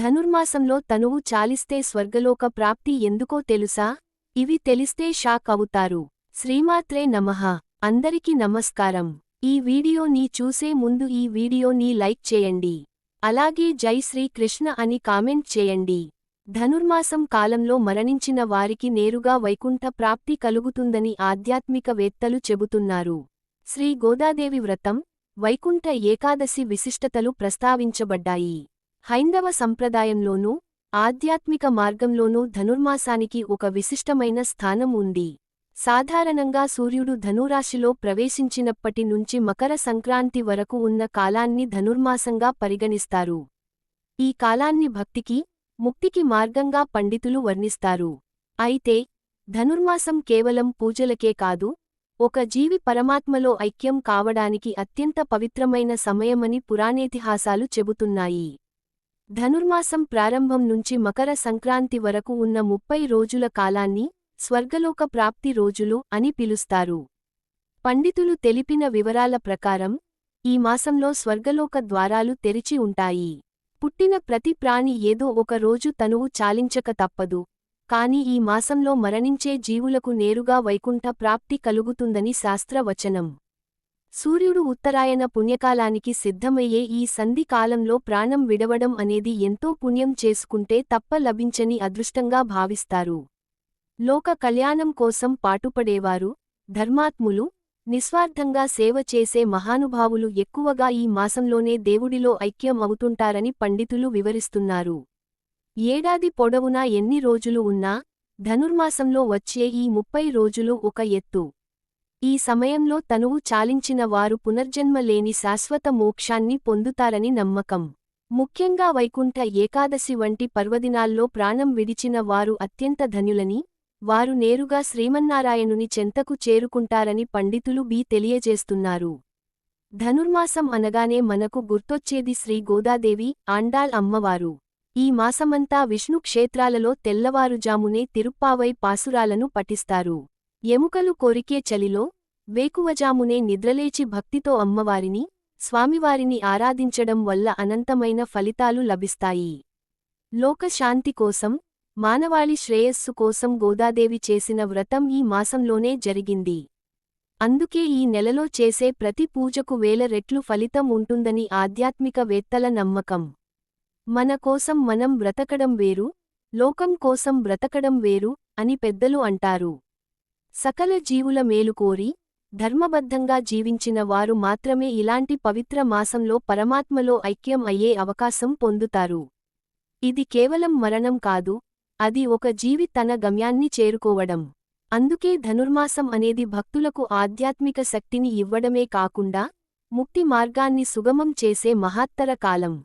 ధనుర్మాసంలో తనువు చాలిస్తే స్వర్గలోక ప్రాప్తి ఎందుకో తెలుసా? ఇవి తెలిస్తే షాక్ అవుతారు. శ్రీమాత్రే నమః. అందరికి నమస్కారం. ఈ వీడియోని చూసే ముందు ఈ వీడియోని లైక్ చేయండి. అలాగే జై శ్రీ కృష్ణ అని కామెంట్ చేయండి. ధనుర్మాసం కాలంలో మరణించిన వారికి నేరుగా వైకుంఠ ప్రాప్తి కలుగుతుందని ఆధ్యాత్మికవేత్తలు చెబుతున్నారు. శ్రీ గోదాదేవి వ్రతం వైకుంఠ ఏకాదశి విశిష్టతలు ప్రస్తావించబడ్డాయి. హైందవ సంప్రదాయంలోనూ ఆధ్యాత్మిక మార్గంలోనూ ధనుర్మాసానికి ఒక విశిష్టమైన స్థానం ఉంది. సాధారణంగా సూర్యుడు ధనురాశిలో ప్రవేశించినప్పటి నుంచి మకర సంక్రాంతి వరకు ఉన్న కాలాన్ని ధనుర్మాసంగా పరిగణిస్తారు. ఈ కాలాన్ని భక్తికి ముక్తికి మార్గంగా పండితులు వర్ణిస్తారు. అయితే ధనుర్మాసం కేవలం పూజలకే కాదు ఒక జీవి పరమాత్మలో ఐక్యం కావడానికి అత్యంత పవిత్రమైన సమయమని పురాణేతిహాసాలు చెబుతున్నాయి. ధనుర్మాసం ప్రారంభం నుంచి మకర సంక్రాంతి వరకు ఉన్న ముప్పై రోజుల కాలాన్ని స్వర్గలోక ప్రాప్తి రోజులు అని పిలుస్తారు. పండితులు తెలిపిన వివరాల ప్రకారం ఈ మాసంలో స్వర్గలోక ద్వారాలు తెరిచి ఉంటాయి. పుట్టిన ప్రతి ప్రాణి ఏదో ఒక రోజు తనువు చాలించక తప్పదు. కాని ఈ మాసంలో మరణించే జీవులకు నేరుగా వైకుంఠ ప్రాప్తి కలుగుతుందని శాస్త్రవచనం. సూర్యుడు ఉత్తరాయణ పుణ్యకాలానికి సిద్ధమయ్యే ఈ సంధి కాలంలో ప్రాణం విడవడం అనేది ఎంతో పుణ్యం చేసుకుంటే తప్ప లభించని అదృష్టంగా భావిస్తారు. లోక కళ్యాణం కోసం పాటుపడేవారు ధర్మాత్ములు నిస్వార్థంగా సేవ చేసే మహానుభావులు ఎక్కువగా ఈ మాసంలోనే దేవుడిలో ఐక్యం అవుతుంటారని పండితులు వివరిస్తున్నారు. ఏడాది పొడవునా ఎన్ని రోజులు ఉన్నా ధనుర్మాసంలో వచ్చే ఈ ముప్పై రోజులు ఒక ఎత్తు. ఈ సమయంలో తనువు చాలించిన వారు పునర్జన్మ లేని శాశ్వత మోక్షాన్ని పొందుతారని నమ్మకం. ముఖ్యంగా వైకుంఠ ఏకాదశి వంటి పర్వదినాల్లో ప్రాణం విడిచిన వారు అత్యంత ధన్యులని వారు నేరుగా శ్రీమన్నారాయణుని చెంతకు చేరుకుంటారని పండితులు బి తెలియజేస్తున్నారు. ధనుర్మాసం అనగానే మనకు గుర్తొచ్చేది శ్రీ గోదాదేవి ఆండాళ్ అమ్మవారు. ఈ మాసమంతా విష్ణు క్షేత్రాలలో తెల్లవారుజామునే తిరుప్పావై పాసురాలను పఠిస్తారు. ఎముకలు కొరికే చలిలో వేకువజామునే నిద్రలేచి భక్తితో అమ్మవారిని స్వామివారిని ఆరాధించడం వల్ల అనంతమైన ఫలితాలు లభిస్తాయి. లోకశాంతి కోసం మానవాళి శ్రేయస్సు కోసం గోదాదేవి చేసిన వ్రతం ఈ మాసంలోనే జరిగింది. అందుకే ఈ నెలలో చేసే ప్రతి పూజకు వేల రెట్లు ఫలితం ఉంటుందని ఆధ్యాత్మికవేత్తల నమ్మకం. మన కోసం మనం బ్రతకడం వేరు లోకం కోసం బ్రతకడం వేరు అని పెద్దలు అంటారు. సకల జీవుల మేలు కోరి ధర్మబద్ధంగా జీవించిన వారు మాత్రమే ఇలాంటి పవిత్ర మాసంలో పరమాత్మలో ఐక్యం అయ్యే అవకాశం పొందుతారు. ఇది కేవలం మరణం కాదు అది ఒక జీవి తన గమ్యాన్ని చేరుకోవడం. అందుకే ధనుర్మాసం అనేది భక్తులకు ఆధ్యాత్మిక శక్తిని ఇవ్వడమే కాకుండా ముక్తి మార్గాన్ని సుగమం చేసే మహత్తర కాలం.